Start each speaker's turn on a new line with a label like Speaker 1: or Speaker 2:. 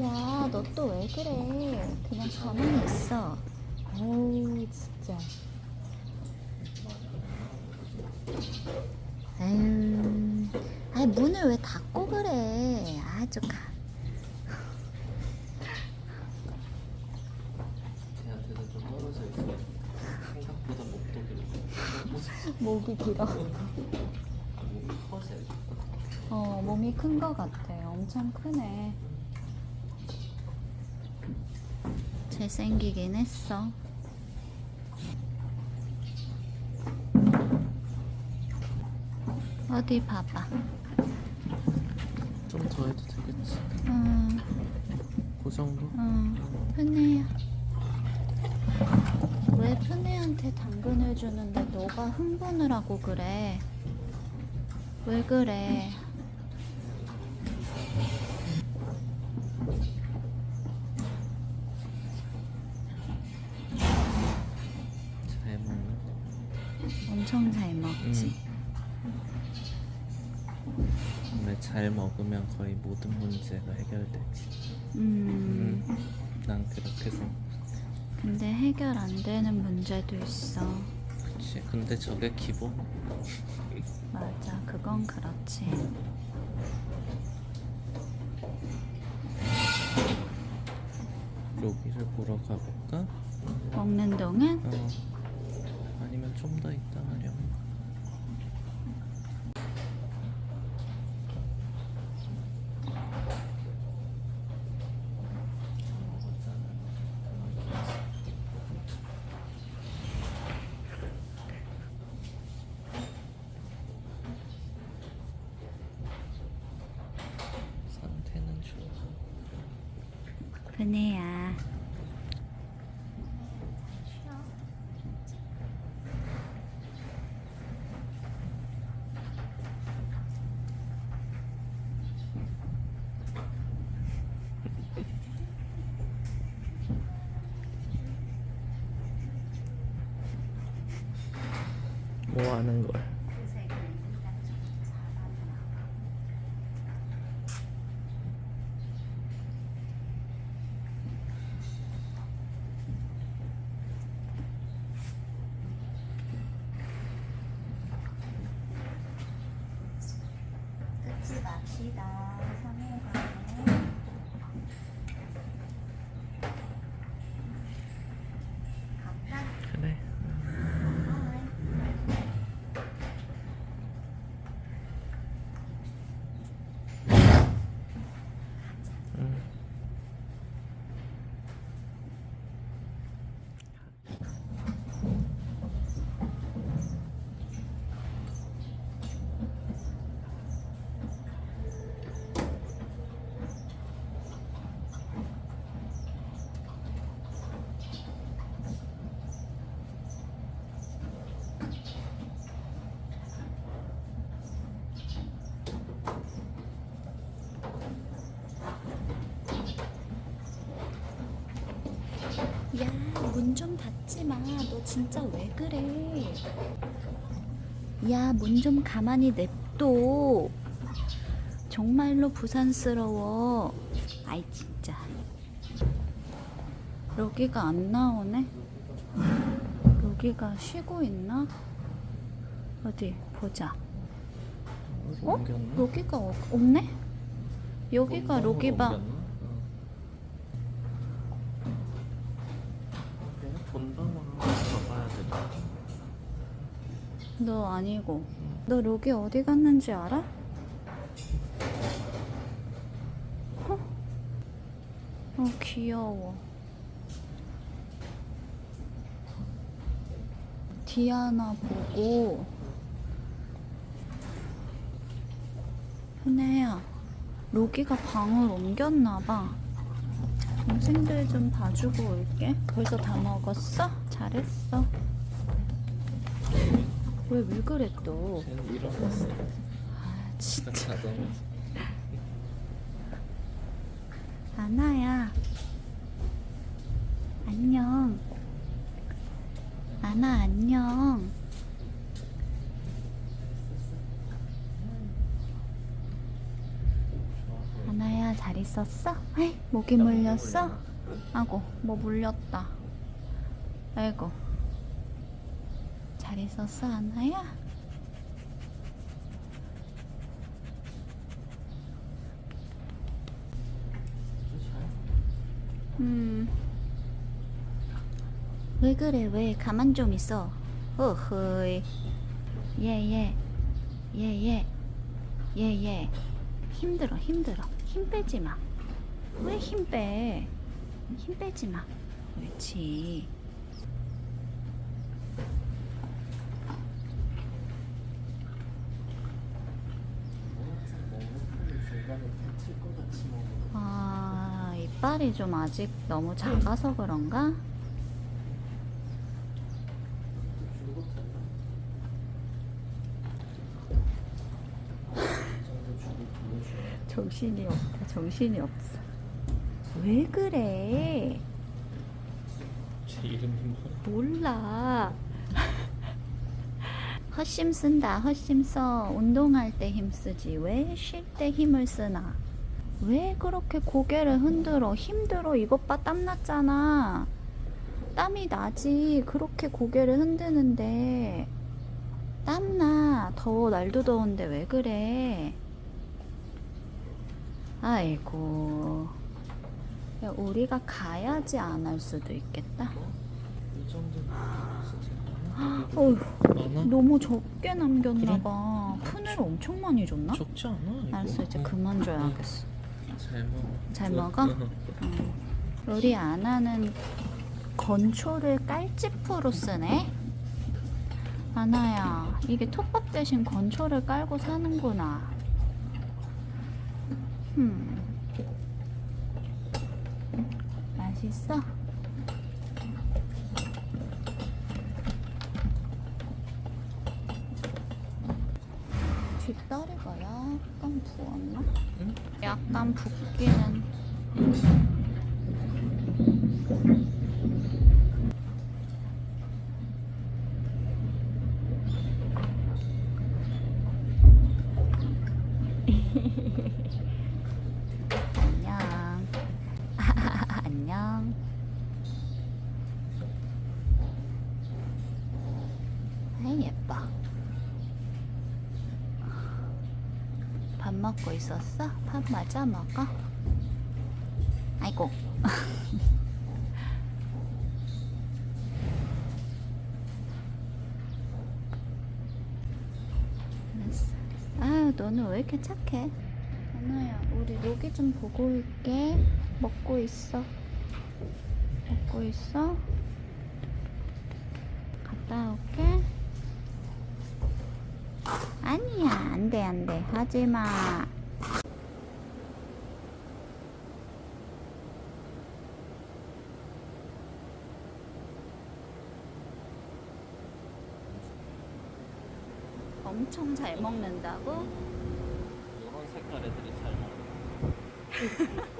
Speaker 1: 야, 너 또 왜 그래? 그냥 가만히 있어. 어우, 진짜. 에휴, 아이, 문을 왜 닫고 그래? 아주 가.
Speaker 2: 걔한테는 좀 떨어져 있어. 생각보다 목도 길고.
Speaker 1: 목이 길어.
Speaker 2: 목이 커져.
Speaker 1: 어, 몸이 큰 거 같아. 엄청 크네. 잘생기긴 했어. 어디 봐봐.
Speaker 2: 좀 더 해도 되겠지.
Speaker 1: 음,
Speaker 2: 그 정도?
Speaker 1: 음, 푸네야. 왜 푸네한테 당근을 주는데 너가 흥분을 하고 그래? 왜 그래? 엄청 잘 먹지.
Speaker 2: 근데 잘 먹으면 거의 모든 문제가 해결되지.
Speaker 1: 음,
Speaker 2: 난 그렇게 생각.
Speaker 1: 근데 해결 안 되는 문제도 있어.
Speaker 2: 그치. 근데 저게 기본.
Speaker 1: 맞아, 그건 그렇지.
Speaker 2: 여기를 보러 가볼까?
Speaker 1: 먹는 동안
Speaker 2: 어. 아니면 좀 더 있다 하려면.
Speaker 1: 그네야.
Speaker 2: 뭐 하는 걸?
Speaker 1: 끊지 맙시다. 3일간에. 갈까?
Speaker 2: 그래. 응.
Speaker 1: 야, 문좀 닫지 마. 너 진짜 왜 그래? 야, 문 좀 가만히 냅둬. 정말로 부산스러워. 아이, 진짜. 여기가 안 나오네? 여기가 쉬고 있나? 어디, 보자.
Speaker 2: 어?
Speaker 1: 여기가 어- 없네? 여기가 로기바.
Speaker 2: 옮겼나? 어. 내가 한번 가봐야 되나?
Speaker 1: 너 아니고. 너 로기 어디 갔는지 알아? 어? 어, 귀여워. 디아나 보고. 현애야, 로기가 방을 옮겼나봐. 동생들 좀 봐주고 올게. 벌써 다 먹었어? 잘했어. 왜, 왜 그래 또?
Speaker 2: 쟤는 일어났어.
Speaker 1: 아, 진짜. 아나야. 안녕. 아나, 안녕. 있었어? 에이, 모기 물렸어? 아고, 뭐 물렸다. 아이고. 잘 있었어, 안나야? 음. 왜 그래, 왜? 가만 좀 있어. 어허이. 예, 예. 예, 예. 예, 예. 힘들어, 힘들어. 힘 빼지 마. 왜 힘 빼? 힘 빼지 마. 옳지. 아, 이빨이 좀 아직 너무 작아서 그런가? 정신이 없다, 정신이 없어. 왜 그래?
Speaker 2: 제 이름이 뭐야?
Speaker 1: 몰라. 헛심 쓴다, 헛심 써. 운동할 때 힘 쓰지. 왜 쉴 때 힘을 쓰나? 왜 그렇게 고개를 흔들어? 힘들어. 이것 봐, 땀 났잖아. 땀이 나지. 그렇게 고개를 흔드는데. 땀나. 더워, 날도 더운데 왜 그래? 아이고. 야, 우리가 가야지 안 할 수도 있겠다.
Speaker 2: 진짜
Speaker 1: 어휴? 너무 적게 남겼나? 봐. 푸네를 엄청 많이 줬나?
Speaker 2: 적지 않아 이거
Speaker 1: 알았어, 이제
Speaker 2: 어,
Speaker 1: 그만 줘야겠어.
Speaker 2: 잘 먹어
Speaker 1: 잘 먹어? 응. 우리 아나는 건초를 깔집프로 쓰네? 아나야, 이게 톱밥 대신 건초를 깔고 사는구나. 음. 맛있어? 뒷다리가 약간 부었나?
Speaker 2: 응?
Speaker 1: 약간 붓기는 안녕 안녕 아이 예뻐 밥 먹고 있었어? 밥 마저 먹어? 아이고. 아유 너는 왜 이렇게 착해 하나야 우리 로기 좀 보고 올게 먹고 있어 먹고 있어 갔다 올게 아니야 안돼 안돼. 하지마. 엄청 잘 먹는다고?
Speaker 2: 이런 색깔 애들이 잘 먹어